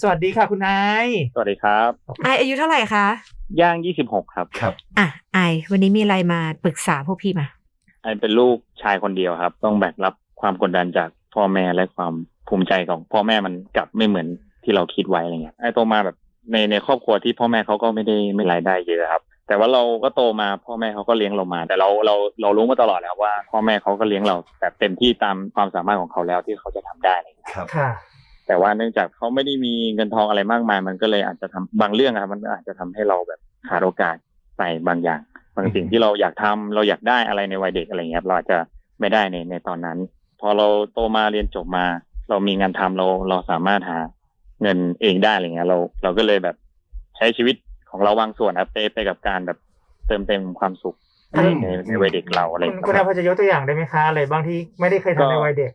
สวัสดีค่ะคุณนายสวัสดีครับไออายุเท่าไหร่คะย่าง26ครับครับ อะไอวันนี้มีอะไรมาปรึกษาพวกพี่มาไอเป็นลูกชายคนเดียวครับ ต้องแบกรับความกดดันจากพ่อแม่และความภูมิใจของพ่อแม่มันกลับไม่เหมือนที่เราคิดไว้อะไรเงี้ยไอโตมาแบบในในครอบครัวที่พ่อแม่เขาก็ไม่ได้ไม่รายได้เยอะครับ แต่ว่าเราก็โตมาพ่อแม่เขาก็เลี้ยงเรามา แต่เราเราเรารู้มาตลอดแล้วว่า พ่อแม่เขาก็เลี้ยงเราแบบเต็มที่ตามความสามารถของเขาแล้วที่เขาจะทำได้อะไรเงี้ยครับค่ะ แต่ว่าเนื่องจากเขาไม่ได้มีเงินทองอะไรมากมาย มันก็เลยอาจจะทำบางเรื่องอะครับมันอาจจะทำให้เราแบบขาดโอกาสไปบางอย่าง บางสิ่งที่เราอยากทำเราอยากได้อะไรในวัยเด็กอะไรเงี้ยครับเราอาจจะไม่ได้ในในตอนนั้น พอเราโตมาเรียนจบมา เรามีงานทำเราเราสามารถหาเงินเองได้อะไรเงี้ย เราเราก็เลยแบบใช้ชีวิตของเราบางส่วนครับไปไปกับการแบบเติมเต็มความสุขอืมในในวัยเด็กเราอะไรคุณเงี้ยคุณคนายรับพอจะยกตัวอย่างได้ไหมคะอะไรบางที่ไม่ได้เคยทำในวัยเด็ก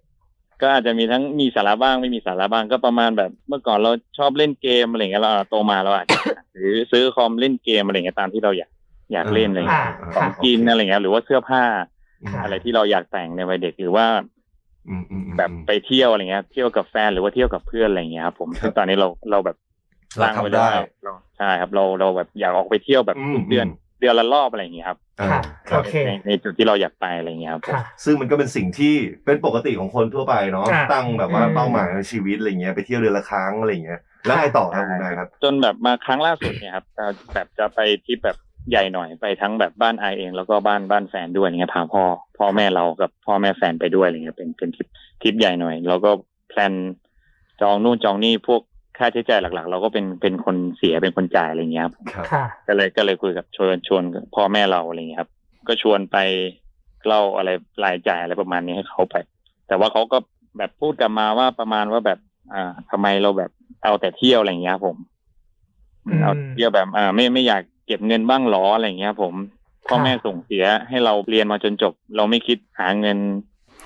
ก็อาจจะมีทั้งมีสาระบ้างไม่มีสาระบ้างก็ประมาณแบบเมื่อก่อนเราชอบเล่นเกมอะไรเงี้ยเราโตมาเราอาจจะหรือซื้อคอมเล่นเกมอะไรเงี้ยตามที่เราอยากอยากเล่นอะไรเงี้ยอ่าของกินอะไรเงี้ยหรือว่าเสื้อผ้าค่ะอะไรที่เราอยากแต่งในวัยเด็กหรือว่าอืมอืมอืมแบบไปเที่ยวอะไรเงี้ยเที่ยวกับแฟนหรือว่าเที่ยวกับเพื่อนอะไรเงี้ยครับผมครับซึ่งตอนนี้เราเราแบบเราตั้งไว้ทำแล้วได้ว่าเราใช่ครับ เราเราแบบอยากออกไปเที่ยวแบบอืมทุกเดือนอืม เดือนละรอบอะไรอย่างเงี้ยครับอ่าค่ะครับโอเค ในในจุดที่เราอยากไปอะไรเงี้ยครับผมค่ะ ซึ่งมันก็เป็นสิ่งที่เป็นปกติของคนทั่วไปเนาะค่ะ ตั้งแบบว่าอืม เป้าหมายในชีวิตอะไรเงี้ยไปเที่ยวเดือนละครั้งอะไรเงี้ยแล้วไงต่อครับใช่คุณนายครับ จนแบบมาครั้งล่าสุดเนี่ยครับจะแบบจะไปทริปแบบใหญ่หน่อยไปทั้งแบบบ้านไอเอง แล้วก็บ้านบ้านแฟนด้วยอย่างเงี้ยพาพ่อพ่อแม่เรากับพ่อแม่แฟนไปด้วยอะไรเงี้ยเป็นเป็นทริปทริปใหญ่หน่อย แล้วก็แพลนจองนู่นจองนี่พวก ค่าใช้จ่ายหลัก ๆ เราก็เป็นเป็นคนเสียเป็นคนจ่ายอะไรเงี้ยครับครับค่ะก็เลยก็เลยคุยกับชวนชวนกับพ่อแม่เราอะไรเงี้ยครับ ก็ชวนไปเล่าอะไรรายจ่ายอะไรประมาณนี้ให้เขาไป แต่ว่าเขาก็แบบพูดกลับมาว่าประมาณว่าแบบ อ่าทำไมเราแบบเอาแต่เที่ยวอะไรเงี้ยครับผมอืมเอาเที่ยวแบบอ่าไม่ไม่อยากเก็บเงินบ้างหรออะไรเงี้ยครับผมพ่อแม่ส่งเสียให้เราเรียนมาจนจบ เราไม่คิดหาเงิน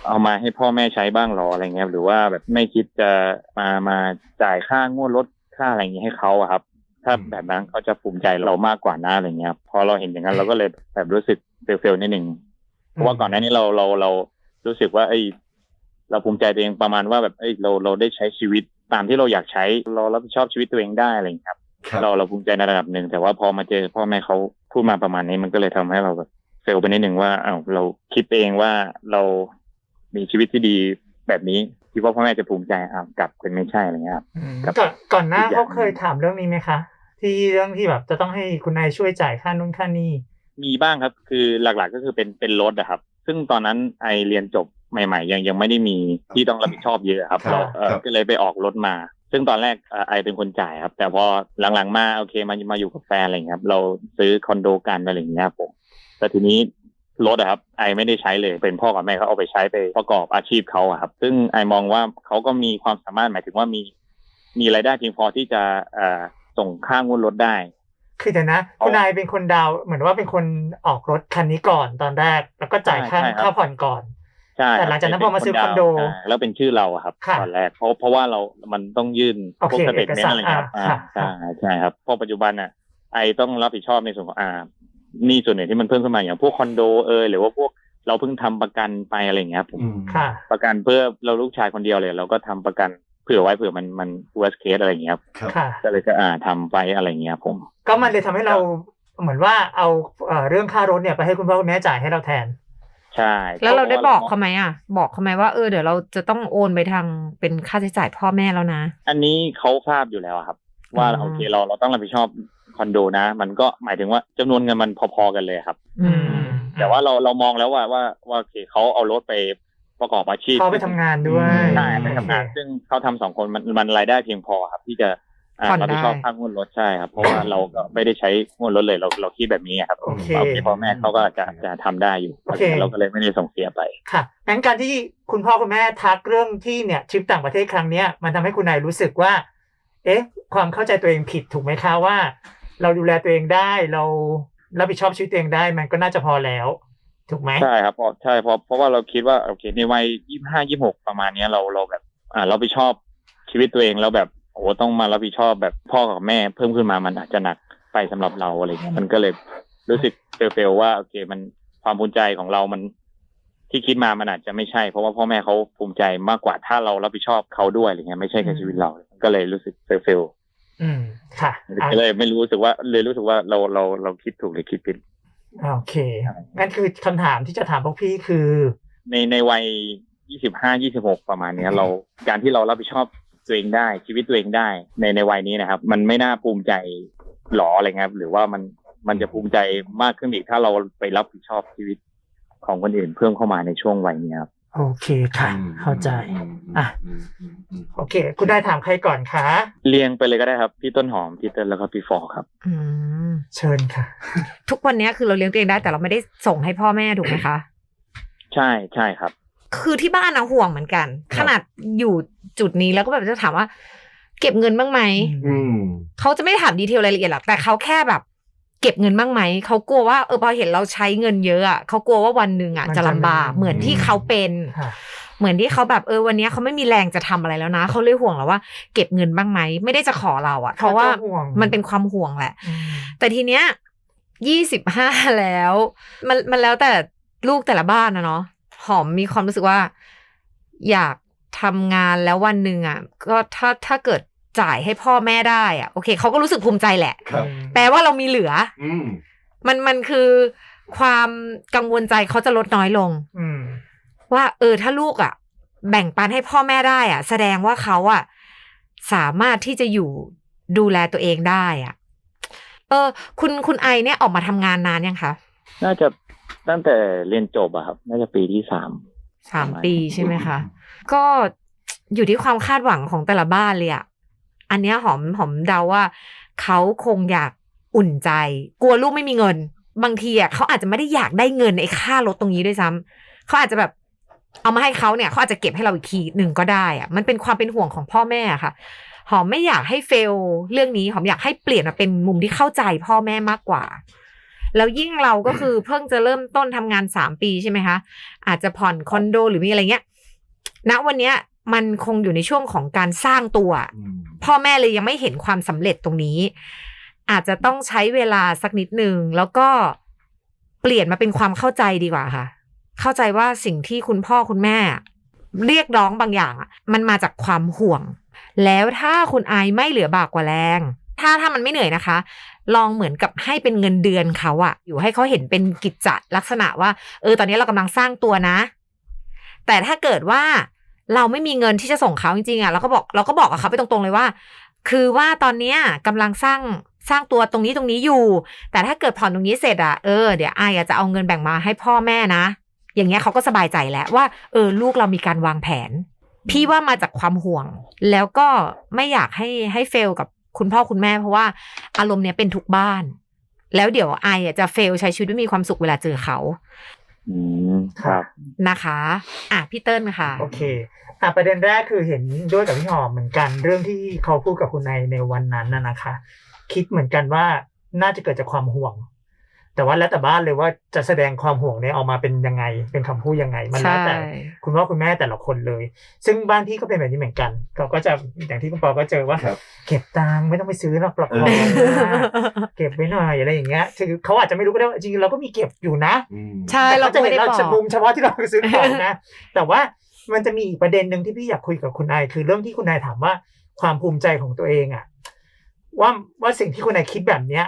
เอามาให้พ่อแม่ใช้บ้างหรออะไรเงี้ยหรือว่าแบบไม่คิดจะมามาจ่ายค่างวดรถค่าอะไรอย่างเงี้ยให้เขาอะครับ ถ้าแบบนั้นเขาจะภูมิใจเรามากกว่านะอะไรเงี้ยครับพอเราเห็นอย่างนั้นเราก็เลยแบบรู้สึกเฟลๆนิดหนึ่งเพราะว่าก่อนหน้านี้เราเราเรารู้สึกว่าเอ้ยเราภูมิใจตัวเองประมาณว่าแบบเอ้ยเราเราได้ใช้ชีวิตตามที่เราอยากใช้ เรารับผิดชอบชีวิตตัวเองได้อะไรอย่างเงี้ยครับครับ เราเราภูมิใจในระดับหนึ่งแต่ว่าพอมาเจอพ่อแม่เขาพูดมาประมาณนี้มันก็เลยทำให้เราแบบเฟลไปนิดหนึ่งว่าอ้าวเราคิดเองว่าเรา มีชีวิตที่ดีแบบนี้คิดว่าพ่อแม่จะภูมิใจอ้าวกลับเป็นไม่ใช่อะไรเงี้ยครับอืมครับก่อนก่อนหน้าอีกอย่างเขาเคยถามเรื่องนี้ไหมคะ ที่เรื่องที่แบบจะต้องให้คุณนายช่วยจ่ายค่านู่นค่านี่มีบ้างครับ คือหลักๆก็คือเป็นเป็นรถอะครับ ซึ่งตอนนั้นไอเรียนจบใหม่ ๆ ยังยังไม่ได้มีที่ต้องรับผิดชอบเยอะครับครับเราเอ่อครับก็เลยไปออกรถมา ซึ่งตอนแรกเอ่อไอเป็นคนจ่ายครับ แต่พอหลังๆมาโอเคมามาอยู่กับแฟนอะไรอย่างเงี้ยครับเราซื้อคอนโดกันอะไรอย่างเงี้ยครับผมแต่ทีนี้ รถอะครับไอไม่ได้ใช้เลยเป็นพ่อกับแม่เขาเอาไปใช้ไปประกอบอาชีพเขาอะครับ ซึ่งไอมองว่าเขาก็มีความสามารถหมายถึงว่ามี มีรายได้เพียงพอที่จะเอ่อส่งค่างวดรถได้ คือเดี๋ยวนะเอาคุณนายเป็นคนดาวน์เหมือนว่าเป็นคนออกรถคันนี้ก่อนตอนแรก แล้วก็จ่ายค่าใช่ครับค่าผ่อนก่อนใช่แต่หลังจากนั้นพอมาซื้อคอนโดใช่แล้วเป็นชื่อเราอะครับค่ะตอนแรกเพราะเพราะว่าเรา มันต้องยื่นโอพวเคกสเตทเมนเอกสารต์อะไรเงี้ยครับอ่าอ่าค่ะใช่ใช่ครับเพราะปัจจุบันอะไอต้องรับผิดชอบในส่วนของอ่าห นี่ส่วนไหนที่มันเพิ่มขึ้นมาอย่างพวกคอนโดเอยหรือว่าพวกเราเพิ่งทำประกันไปอะไรเงี้ยครับผมอืมค่ะประกันเพื่อเราลูกชายคนเดียวเลย เราก็ทำประกันเผื่อไว้เผื่อมันมัน worst case อะไรเงี้ยครับครับค่ะก็เลยก็อ่าทำไปอะไรเงี้ยครับผม ก็มันเลยทำให้เราเหมือนว่าเอาเอ่อเรื่องค่ารถเนี่ยไปให้คุณพ่อคุณแม่จ่ายให้เราแทน ใช่ แล้วเราได้พะบอกเขาไหมอะ บอกเขาไหมว่าเออเดี๋ยวเราจะต้องโอนไปทางเป็นค่าใช้จ่ายพ่อแม่แล้วนะ อันนี้เขาทราบอยู่แล้วครับ ว่าอืมโอเคเราเราต้องรับผิดชอบ คอนโดนะ มันก็หมายถึงว่าจำนวนเงินมันพอๆกันเลยครับ อืม แต่ว่าเราเรามองแล้วว่าว่าว่าโอเคเขาเอารถไปประกอบอาชีพเขาไปทำงานด้วยใช่ไปทำงานโอเคซึ่งเขาทำสองคนมันมันรายได้เพียงพอครับ ที่จะอ่าผ่อนรับผิดชอบได้ค่างวดรถใช่ครับ เพราะว่าเราก็ไม่ได้ใช้งวดรถเลยเราเราคิดแบบนี้ครับโอเคว่าโอเคพ่อแม่เขาก็จะจะทำได้อยู่โอเคเราก็เลยไม่ได้ส่งเสียไปค่ะงั้นการที่คุณพ่อคุณแม่ทักเรื่องที่เนี่ยทริปต่างประเทศครั้งเนี้ยมันทำให้คุณนายรู้สึกว่า เอ๊ะ ความเข้าใจตัวเองผิดถูกไหมคะว่า เราดูแลตัวเองได้เรารับผิดชอบชีวิตตัวเองได้มันก็น่าจะพอแล้ว ถูกไหมใช่ครับเพราะใช่เพราะเพราะว่าเราคิดว่าโอเคในวัยยี่ห้ายี่หกประมาณเนี้ยเราเราแบบ อ่าเราไปชอบชีวิตตัวเองแล้วแบบโอ้โหต้องมารับผิดชอบแบบพ่อกับแม่เพิ่มขึ้นมามันอาจจะหนักไปสำหรับเราอะไรเงี้ยมันก็เลยรู้สึกเฟลๆว่าโอเค มันความภูมิใจของเรามันที่คิดมามันอาจจะไม่ใช่ เพราะว่าพ่อแม่เขาภูมิใจมากกว่าถ้าเรารับผิดชอบเขาด้วยอะไรเงี้ยไม่ใช่แค่ชีวิตเราก็เลยรู้สึกเฟล อืมค่ะอะก็เลยไม่รู้สึกว่าเลยรู้สึกว่าเราเราเราคิดถูกหรือคิดผิดโอเคงั้นคือคำถามที่จะถามพวกพี่คือ ในในวัยยี่สิบห้ายี่สิบหกประมาณเนี้ย เราการที่เรารับผิดชอบตัวเองได้ชีวิตตัวเองได้ ในในวัยนี้นะครับ มันไม่น่าภูมิใจหรออะไรเงี้ยครับ หรือว่ามันมันจะภูมิใจมากขึ้นอีกถ้าเราไปรับผิดชอบชีวิตของคนอื่นเพิ่มเข้ามาในช่วงวัยนี้ครับ โอเคค่ะอืมเข้าใจ อะอืมอืมอืมโอเค คุณได้ถามใครก่อนคะเรียงไปเลยก็ได้ครับ พี่ต้นหอมพี่เติ้ลแล้วก็พี่ฟอครับ อืมเชิญค่ะ ทุกวันเนี้ยคือเราเลี้ยงตัวเองได้แต่เราไม่ได้ส่งให้พ่อแม่ถูกไหมคะ ใช่ใช่ครับ คือที่บ้านนะห่วงเหมือนกัน ขนาดอยู่จุดนี้แล้วก็แบบจะถามว่า เก็บเงินบ้างไหมอืมเขาจะไม่ถามดีเทลรายละเอียดหรอกแต่เขาแค่แบบ เก็บเงินบ้างไหมเขากลัวว่าเออพอเห็นเราใช้เงินเยอะอะเขากลัวว่าวันหนึ่งอะมันจะจะลำบากไม่เหมือนที่เขาเป็นค่ะเหมือนที่เขาแบบเออวันเนี้ยเขาไม่มีแรงจะทำอะไรแล้วนะเขาเลยห่วงเราว่า เก็บเงินบ้างไหมไม่ได้จะขอเราอะเพราะว่าเขาจะห่วงมันเป็นความห่วงแหละอืมแต่ทีเนี้ยยี่สิบห้าแล้ว มันมันแล้วแต่ลูกแต่ละบ้านนะเนาะหอมมีความรู้สึกว่า อยากทำงานแล้ววันหนึ่งอะก็ถ้าถ้าเกิด จ่ายให้พ่อแม่ได้อะโอเคเขาก็รู้สึกภูมิใจแหละ ครับ แปลว่าเรามีเหลือ อืม มันมันคือความกังวลใจเขาจะลดน้อยลง อืม ว่า เออ ถ้าลูกอะ แบ่งปันให้พ่อแม่ได้อะ แสดงว่าเขาอะ สามารถที่จะอยู่ดูแลตัวเองได้อะ เออ คุณคุณไอเนี่ยออกมาทำงานนานยังคะน่าจะตั้งแต่เรียนจบอะครับ น่าจะปีที่สาม สามประมาณ ปีใช่ไหมคะ ก็อยู่ที่ความคาดหวังของแต่ละบ้านเลยอะ อันเนี้ยหอมหอมเดาว่า เขาคงอยากอุ่นใจ กลัวลูกไม่มีเงิน บางทีอะเขาอาจจะไม่ได้อยากได้เงินไอ้ค่ารถตรงนี้ด้วยซ้ำเขาอาจจะแบบเอามาให้เขาเนี่ยเขาอาจจะเก็บให้เราอีกทีหนึ่งก็ได้อะมันเป็นความเป็นห่วงของพ่อแม่ค่ะ หอมไม่อยากให้เฟลเรื่องนี้หอมอยากให้เปลี่ยนมาเป็นมุมที่เข้าใจพ่อแม่มากกว่า แล้วยิ่งเราก็คือเพิ่งจะเริ่มต้นทำงานสามปีใช่ไหมคะอาจจะผ่อนคอนโดหรือมีอะไรเงี้ยณวันเนี้ย มันคงอยู่ในช่วงของการสร้างตัวอืมพ่อแม่เลยยังไม่เห็นความสำเร็จตรงนี้ อาจจะต้องใช้เวลาสักนิดหนึ่งแล้วก็เปลี่ยนมาเป็นความเข้าใจดีกว่าค่ะ เข้าใจว่าสิ่งที่คุณพ่อคุณแม่ เรียกร้องบางอย่างอะมันมาจากความห่วง แล้วถ้าคุณอายไม่เหลือบากกว่าแรง ถ้าถ้ามันไม่เหนื่อยนะคะ ลองเหมือนกับให้เป็นเงินเดือนเขาอะอยู่ให้เขาเห็นเป็นกิจจลักษณะว่า เออ ตอนนี้เรากำลังสร้างตัวนะ แต่ถ้าเกิดว่า เราไม่มีเงินที่จะส่งเขาจริงๆอะเราก็บอกเราก็บอกกับเขาไปตรงๆเลยว่า คือว่าตอนเนี้ยกำลังสร้างสร้างตัวตรงนี้ตรงนี้อยู่ แต่ถ้าเกิดผ่อนตรงนี้เสร็จอะเออเดี๋ยวอายอะจะเอาเงินแบ่งมาให้พ่อแม่นะ อย่างเงี้ยเขาก็สบายใจแล้วว่า เออลูกเรามีการวางแผน พี่ว่ามาจากความห่วง แล้วก็ไม่อยากให้ให้เฟลกับคุณพ่อคุณแม่เพราะว่าอารมณ์เนี้ยเป็นทุกบ้าน แล้วเดี๋ยวไอจะเฟลใช้ชีวิตไม่มีความสุขเวลาเจอเขา อืมครับ นะคะอะพี่เติ้ลค่ะ โอเคอะประเด็นแรกคือเห็นด้วยกับพี่หอมเหมือนกัน เรื่องที่เขาพูดกับคุณนายในวันนั้นน่ะนะคะ คิดเหมือนกันว่าน่าจะเกิดจากความห่วง แต่ว่าแล้วแต่บ้านเลยว่าจะแสดงความห่วงเนี่ยออกมาเป็นยังไง เป็นคำพูดยังไง มันแล้วแต่ใช่คุณพ่อคุณแม่แต่ละคนเลย ซึ่งบ้านพี่ก็เป็นแบบนี้เหมือนกันเขาก็จะอย่างที่คุณปอก็เจอว่าครับเก็บตังค์ไม่ต้องไปซื้อหรอกปลอกคอเออเก็บไว้หน่อยอะไรอย่างเงี้ยคือเขาอาจจะไม่รู้ก็ได้ว่าจริงๆเราก็มีเก็บอยู่นะอืมใช่แต่เราเขาจะไม่เห็นได้เราบอกจะมุมเฉพาะที่เราไปซื้อของนะแต่ว่ามันจะมีอีกประเด็นหนึ่งที่พี่อยากคุยกับคุณนายคือเรื่องที่คุณนายถามว่าความภูมิใจของตัวเองอะว่าว่าสิ่งที่คุณนายคิดแบบเนี้ย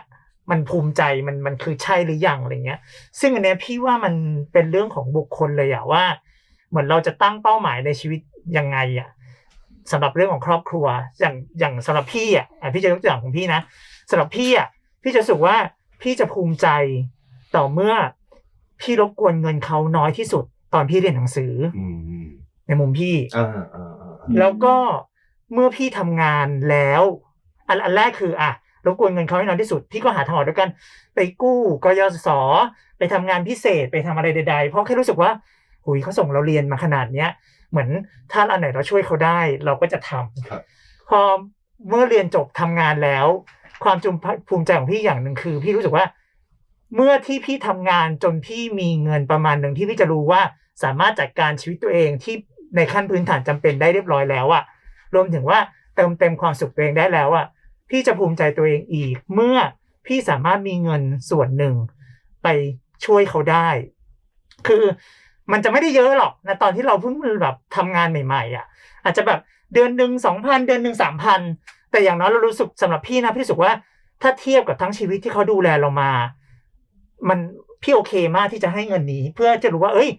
มันภูมิใจมันมันคือใช่หรือยังอะไรเงี้ย ซึ่งอันเนี้ยพี่ว่ามันเป็นเรื่องของบุคคลเลยอะว่า เหมือนเราจะตั้งเป้าหมายในชีวิตยังไงอะสำหรับเรื่องของครอบครัว อย่างอย่างสำหรับพี่อะอะพี่จะยกตัวอย่างของพี่นะสำหรับพี่อะพี่จะรู้สึกว่าพี่จะภูมิใจต่อเมื่อพี่รบกวนเงินเขาน้อยที่สุด ตอนพี่เรียนหนังสืออืมอืมในมุมพี่อ่าอ่าอ่าอ่าแล้วก็เมื่อพี่ทำงานแล้วอันอันแรกคือ อะ รบกวนเงินเขาให้น้อยที่สุดพี่ก็หาทางออกด้วยกัน ไปกู้กยศไปทำงานพิเศษไปทำอะไรใด ๆ เพราะแค่รู้สึกว่าหุยเขาส่งเราเรียนมาขนาดเนี้ย เหมือนถ้าอันไหนเราช่วยเขาได้ เราก็จะทำครับพอเมื่อเรียนจบทำงานแล้ว ความจุมภูมิใจของพี่อย่างหนึ่งคือ พี่รู้สึกว่า เมื่อที่พี่ทำงานจนพี่มีเงินประมาณหนึ่งที่พี่จะรู้ว่าสามารถจัดการชีวิตตัวเองที่ในขั้นพื้นฐานจำเป็นได้เรียบร้อยแล้วอะรวมถึงว่าเติมเต็มความสุขตัวเองได้แล้วอะ พี่จะภูมิใจตัวเองอีก เมื่อพี่สามารถมีเงินส่วนหนึ่ง ไปช่วยเขาได้ คือมันจะไม่ได้เยอะหรอกนะตอนที่เราเพิ่งแบบทำงานใหม่ ๆอะอาจจะแบบเดือนหนึ่งสองพันเดือนหนึ่งสามพันแต่อย่างน้อยเรารู้สึกสำหรับพี่นะพี่รู้สึกว่าถ้าเทียบกับทั้งชีวิตที่เขาดูแลเรามา มันพี่โอเคมากที่จะให้เงินนี้ เพื่อจะรู้ว่า เอ้ย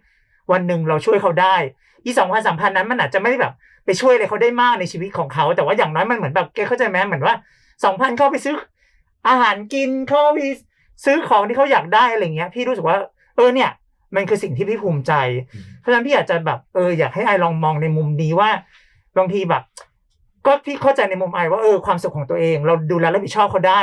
วันหนึ่งเราช่วยเขาได้ อีสองพันสามพันนั้นมันอาจจะไม่ได้แบบ ไปช่วยอะไรเขาได้มากในชีวิตของเขา แต่ว่าอย่างน้อยมันเหมือนแบบแกเข้าใจไหมเหมือนว่าสองพันเขาไปซื้อ อาหารกินเขาไปซื้อของที่เขาอยากได้อะไรเงี้ย พี่รู้สึกว่า เออเนี่ย มันคือสิ่งที่พี่ภูมิใจ เพราะฉะนั้นพี่อยากจะแบบเอออยากให้ไอลองมองในมุมนี้ว่าบางทีแบบ ก็พี่เข้าใจในมุมไอว่าเออความสุขของตัวเอง เราดูแลรับผิดชอบเขาได้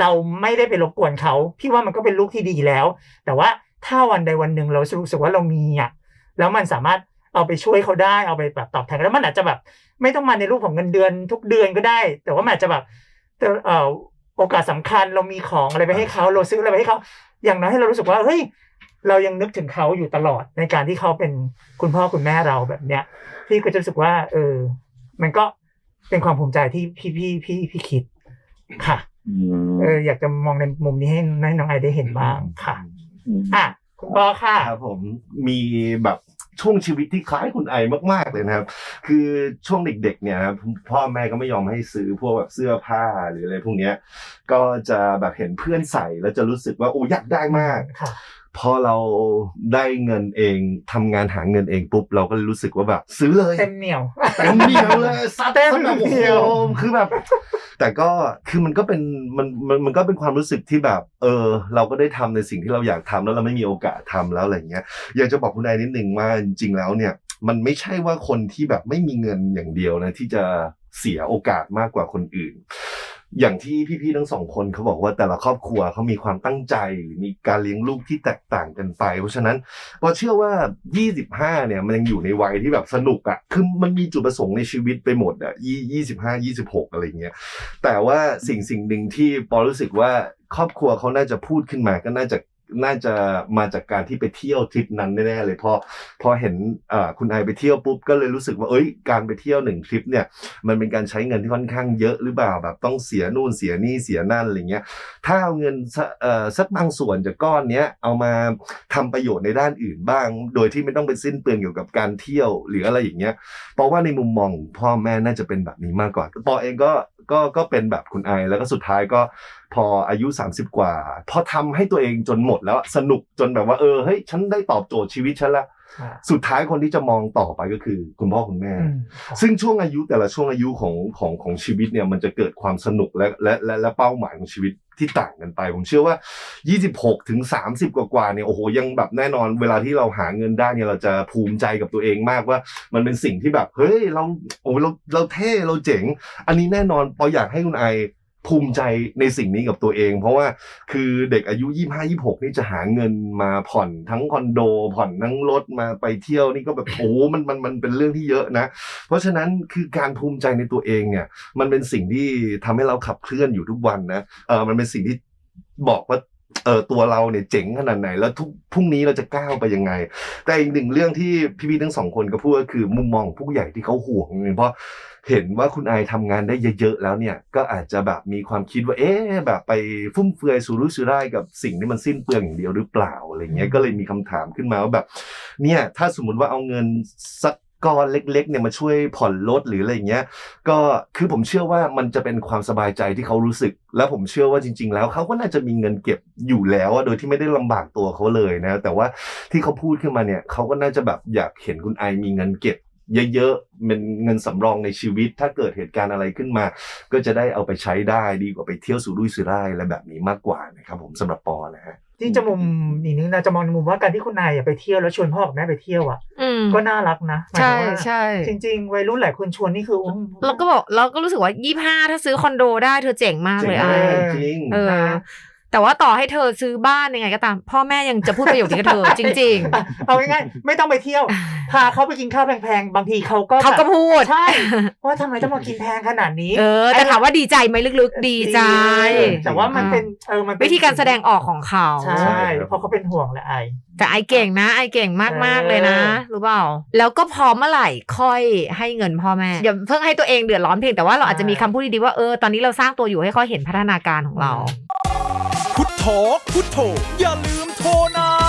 เราไม่ได้ไปรบกวนเขา พี่ว่ามันก็เป็นลูกที่ดีแล้ว แต่ว่าถ้าวันใดวันหนึ่งเรารู้สึกว่าเรามีอะแล้วมันสามารถ เอาไปช่วยเขาได้เอาไปแบบตอบแทนแล้วมันอาจจะแบบ ไม่ต้องมาในรูปของเงินเดือนทุกเดือนก็ได้ แต่ว่ามันอาจจะแบบแต่เอ่อโอกาสสำคัญเรามีของอะไรไปให้เขาเราซื้ออะไรไปให้เขาอย่างน้อยให้เรารู้สึกว่าเฮ้ยเรายังนึกถึงเขาอยู่ตลอดในการที่เขาเป็นคุณพ่อคุณแม่เราแบบเนี้ย พี่ก็จะรู้สึกว่า เออ มันก็เป็นความภูมิใจที่พี่พี่พี่พี่คิดค่ะอืมเอออยากจะมองในมุมนี้ให้ให้น้องไอได้เห็นบ้างค่ะ อะคุณปอค่ะครับผมมีแบบ ช่วงชีวิตที่คล้ายคุณไอมาก ๆเลยนะครับ คือช่วงเด็กๆเนี่ยครับพ่อแม่ก็ไม่ยอมให้ซื้อพวกแบบเสื้อผ้าหรืออะไรพวกเนี้ย ก็จะแบบเห็นเพื่อนใส่แล้วจะรู้สึกว่าโอ้อยากได้มาก พอเราได้เงินเองทำงานหาเงินเองปุ๊บเราก็รู้สึกว่าแบบ ซื้อเลยเต็มเหนียวเต็มเหนียวเลยซัดเต็มซะแบบโอ้เหนีโหยวคือแบบ แต่ก็คือมันก็เป็นมันมันมันก็เป็นความรู้สึกที่แบบ เออ เราก็ได้ทำในสิ่งที่เราอยากทำแล้วเราไม่มีโอกาสทำแล้วอะไรเงี้ยอยากจะบอกคุณนายนิดนึงว่าจริงๆแล้วเนี่ย มันไม่ใช่ว่าคนที่แบบไม่มีเงินอย่างเดียวนะที่จะเสียโอกาสมากกว่าคนอื่น อย่างที่พี่ๆทั้งสองคนเขาบอกว่าแต่ละครอบครัวเขามีความตั้งใจหรือมีการเลี้ยงลูกที่แตกต่างกันไป เพราะฉะนั้นพอเชื่อว่า 25 เนี่ยมันยังอยู่ในวัยที่แบบสนุกอะ่ะคือมันมีจุดประสงค์ในชีวิตไปหมดอะ่ะยี่25 26อะไรเงี้ยแต่ว่าสิ่งสิ่งหนึ่งที่ปอรู้สึกว่าครอบครัวเขาน่าจะพูดขึ้นมาก็น่าจะ น่าจะมาจากการที่ไปเที่ยวทริปนั้นแน่ๆเลยพอพอเห็นคุณไอไปเที่ยวปุ๊บก็เลยรู้สึกว่าเอ้ยการไปเที่ยวหนึ่งทริปเนี่ยมันเป็นการใช้เงินที่ค่อนข้างเยอะหรือเปล่าแบบต้องเสียนู่นเสียนี่เสียนั่นอะไรเงี้ยถ้าเอาเงินสักบางส่วนจากก้อนเนี้ยเอามาทำประโยชน์ในด้านอื่นบ้าง โดยที่ไม่ต้องไปสิ้นเปลืองเกี่ยวกับการเที่ยวหรืออะไรอย่างเงี้ยเพราะว่าในมุมมองของพ่อแม่น่าจะเป็นแบบนี้มากกว่าปอเองก็ ก็ก็เป็นแบบคุณไอแล้วก็สุดท้ายก็พออายุ 30 กว่า พอทำให้ตัวเองจนหมดแล้วสนุกจนแบบว่าเออเฮ้ยฉันได้ตอบโจทย์ชีวิตฉันละค่ะสุดท้ายคนที่จะมองต่อไปก็คือ คุณพ่อคุณแม่อืมค่ะซึ่งช่วงอายุแต่ละช่วงอายุของของของชีวิตเนี่ยมันจะเกิดความสนุกและและและและเป้าหมายของชีวิต ที่ต่างกันไป ผมเชื่อว่า 26 ถึง 30 กว่ากว่าๆเนี่ยโอ้โหยังแบบแน่นอนเวลาที่เราหาเงินได้เนี่ยเราจะภูมิใจกับตัวเองมากว่า มันเป็นสิ่งที่แบบเฮ้ยเราโอ้เราเราเท่เราเจ๋ง อันนี้แน่นอนปออยากให้คุณไอ ภูมิใจในสิ่งนี้กับตัวเอง เพราะว่าคือเด็กอายุ 25 26 นี่จะหาเงินมาผ่อนทั้งคอนโด ผ่อนทั้งรถมาไปเที่ยวนี่ก็แบบโอ้มันมันมันเป็นเรื่องที่เยอะนะ เพราะฉะนั้นคือการภูมิใจในตัวเองเนี่ย มันเป็นสิ่งที่ทำให้เราขับเคลื่อนอยู่ทุกวันนะเออมันเป็นสิ่งที่บอกว่าเออตัวเราเนี่ยเจ๋งขนาดไหน แล้วทุกพรุ่งนี้เราจะก้าวไปยังไง แต่อีกหนึ่งเรื่องที่พี่ๆทั้งสองคนก็พูดก็คือมุมมองของผู้ใหญ่ที่เขาห่วงเพราะ เห็นว่าคุณไอทำงานได้เยอะๆแล้วเนี่ย ก็อาจจะแบบมีความคิดว่า เอ๊ะแบบไปฟุ่มเฟือยสุรุ่ยสุร่ายกับสิ่งที่มันสิ้นเปลืองอย่างเดียวหรือเปล่าอะไรเงี้ยก็เลยมีคำถามขึ้นมาว่าแบบ เนี่ยถ้าสมมุติว่าเอาเงินสักก้อนเล็กๆเนี่ยมาช่วยผ่อนรถหรืออะไรอย่างเงี้ย ก็คือผมเชื่อว่ามันจะเป็นความสบายใจที่เขารู้สึก แล้วผมเชื่อว่าจริง ๆ แล้วเขาก็น่าจะมีเงินเก็บอยู่แล้วอะโดยที่ไม่ได้ลำบากตัวเขาเลยนะ แต่ว่าที่เขาพูดขึ้นมาเนี่ยเขาก็น่าจะแบบอยากเห็นคุณไอมีเงินเก็บ เยอะๆเป็นเงินสำรองในชีวิต ถ้าเกิดเหตุการณ์อะไรขึ้นมา ก็จะได้เอาไปใช้ได้ดีกว่าไปเที่ยวสุรุ่ยสุร่ายอะไรแบบนี้มากกว่านะครับผมสำหรับปอนะฮะที่จะมุมอีกนึงนะจะมองในมุมว่าการที่คุณนายอะไปเที่ยวแล้วชวนพ่อกับแม่ไปเที่ยวอะอืมก็น่ารักนะหมายใช่ถึงว่าใช่จริง ๆ วัยรุ่นหลายคนชวนนี่คืออืมเราก็บอกเราก็รู้สึกว่ายี่ห้าถ้าซื้อคอนโดได้เธอเจ๋งมากเลยเจ๋งไอ้มากอจริงเออนะ แต่ว่าต่อให้เธอซื้อบ้านยังไงก็ตาม พ่อแม่ยังจะพูดประโยคนี้กับเธอ จริงอะเอาง่ายๆไม่ต้องไปเที่ยว พาเขาไปกินข้าวแพงๆ บางทีเขาก็ๆเขาก็แบบพูด ใช่ว่าทำไมต้องมากินแพงขนาดนี้ เออ แต่ถามว่าดีใจไหมลึกๆ ดีใจ แต่ว่ามันเป็นเออมันเป็นวิธีการแสดงออกของเขาใช่เพราะเขาเป็นห่วงแหละไอแต่ไอเก่งนะ ไอเก่งมากๆเลยนะเออรู้เปล่า แล้วก็พร้อมเมื่อไหร่ค่อยให้เงินพ่อแม่อย่าเพิ่งให้ตัวเองเดือดร้อนเพียงแต่ว่าเราอาจจะมีคำพูดดีๆว่าเออตอนนี้เราสร้างตัวอยู่ให้เขาเห็นพัฒนาการของเรา พุทโธพุทโธอย่าลืมโทรนะ